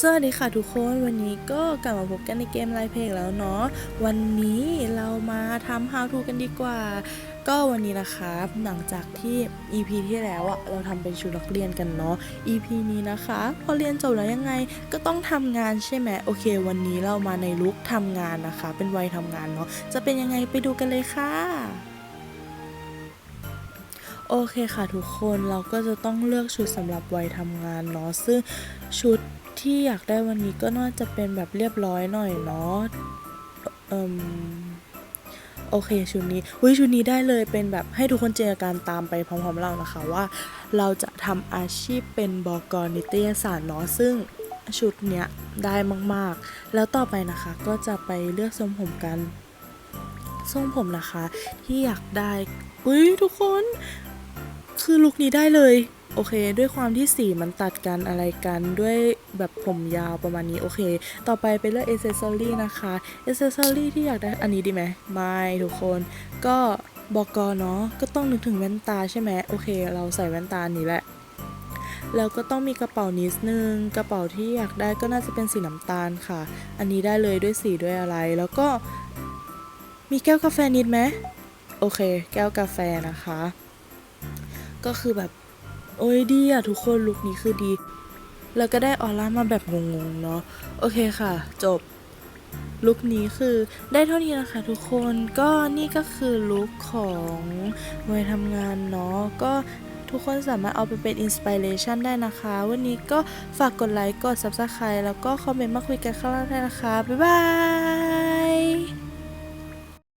สวัสดีค่ะทุกคนวันนี้ก็กลับมาพบกันในเกมไลฟ์เพลงแล้วเนาะวันนี้เรามาทำ how to กันดีกว่า ก็วันนี้นะคะหลังจากที่ EP ที่แล้วอะเราทำเป็นชุดนักเรียนกันเนาะ EP นี้นะคะ พอเรียนจบแล้วยังไงก็ต้องทำงานใช่ไหมโอเค วันนี้เรามาในลุคทำงานนะคะ เป็นวัยทำงานเนาะจะเป็นยังไงไปดูกันเลยค่ะโอเคค่ะทุกคนเราก็จะต้องเลือกชุดสำหรับวัยทำงานเนาะซึ่งชุด ที่อยากได้วันนี้ก็น่าจะเป็นแบบเรียบร้อยหน่อยเนาะเอ่มโอเคชุดนี้อุ้ยชุดนี้ได้เลยเป็นแบบให้ทุกคนจินตนาการตามไปพร้อมๆเรานะคะว่าเราจะทำอาชีพเป็นบอกรนิตยสารเนาะซึ่งชุดเนี้ยได้มากๆ แล้วต่อไปนะคะก็จะไปเลือกทรงผมกันทรงผมนะคะ ที่อยากได้อุ้ยทุกคน คือลุคนี้ได้เลย โอเค ด้วยความที่สีมันตัดกันอะไรกันด้วยแบบผมยาวประมาณนี้โอเค ต่อไปไปเลือกเอเซสซอรี่นะคะเอเซสซอรี่ที่อยากได้อันนี้ดีไหมไม่ทุกคนก็บอกอเนาะก็ต้องนึกถึงแว่นตาใช่ไหมโอเค เราใส่แว่นตานี้แหละแล้วก็ต้องมีกระเป๋านิดนึง กระเป๋าที่อยากได้ก็น่าจะเป็นสีน้ำตาลค่ะ อันนี้ได้เลยด้วยสีด้วยอะไร แล้วก็มีแก้วกาแฟนิดไหมโอเค แก้วกาแฟนะคะ ก็คือแบบ โอ้ยดีอะทุกคนลุคนี้คือดี แล้วก็ได้ออร่ามาแบบงงๆเนาะโอเคค่ะ จบลุคนี้คือได้เท่านี้นะคะทุกคนก็นี่ก็คือลุคของวัยทำงานเนาะก็ทุกคนสามารถเอาไปเป็นอินสปิเรชันได้นะคะ วันนี้ก็ฝากกดไลค์กด Subscribe แล้วก็คอมเมนต์มาคุยกันข้างล่างได้นะคะ บ๊ายบาย